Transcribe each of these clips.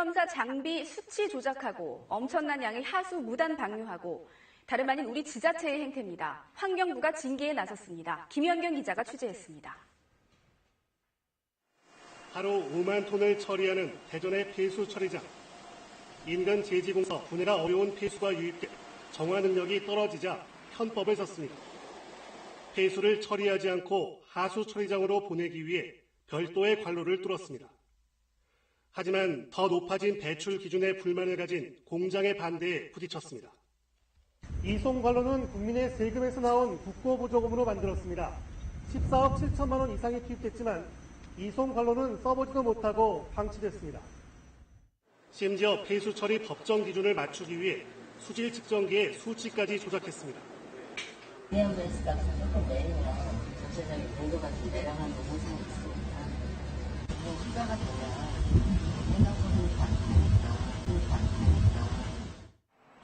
검사 장비 수치 조작하고 엄청난 양의 하수 무단 방류하고 다름 아닌 우리 지자체의 행태입니다. 환경부가 징계에 나섰습니다. 김현경 기자가 취재했습니다. 하루 5만 톤을 처리하는 대전의 폐수 처리장. 인근 제지공사 분해가 어려운 폐수가 유입돼 정화 능력이 떨어지자 편법을 썼습니다. 폐수를 처리하지 않고 하수 처리장으로 보내기 위해 별도의 관로를 뚫었습니다. 하지만 더 높아진 배출 기준에 불만을 가진 공장의 반대에 부딪혔습니다. 이송 관로는 국민의 세금에서 나온 국고보조금으로 만들었습니다. 14억 7천만 원 이상이 투입됐지만 이송 관로는 써보지도 못하고 방치됐습니다. 심지어 폐수 처리 법정 기준을 맞추기 위해 수질 측정기의 수치까지 조작했습니다. 조금 내리면 전체적인 공도가 좀 내려가는 현상이 있습니다. 이게 휴가가 되면 해당소득이 안 타니까, 소득이 안 타니까.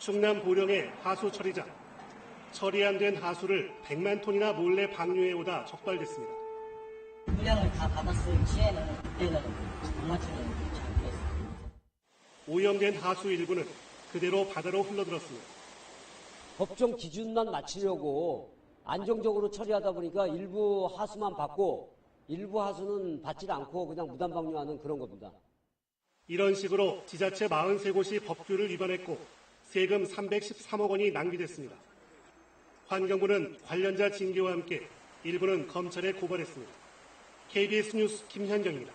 충남 보령의 하수 처리장. 처리 안 된 하수를 100만 톤이나 몰래 방류해 오다 적발됐습니다. 물량을 다 받았을 시에는 그때는 장마철은 잘못했습니다. 오염된 하수 일부는 그대로 바다로 흘러들었습니다. 법정 기준만 맞추려고 안정적으로 처리하다 보니까 일부 하수만 받고 일부 하수는 받지 않고 그냥 무단 방류하는 그런 겁니다. 이런 식으로 지자체 43곳이 법규를 위반했고 세금 313억 원이 낭비됐습니다. 환경부는 관련자 징계와 함께 일부는 검찰에 고발했습니다. KBS 뉴스 김현경입니다.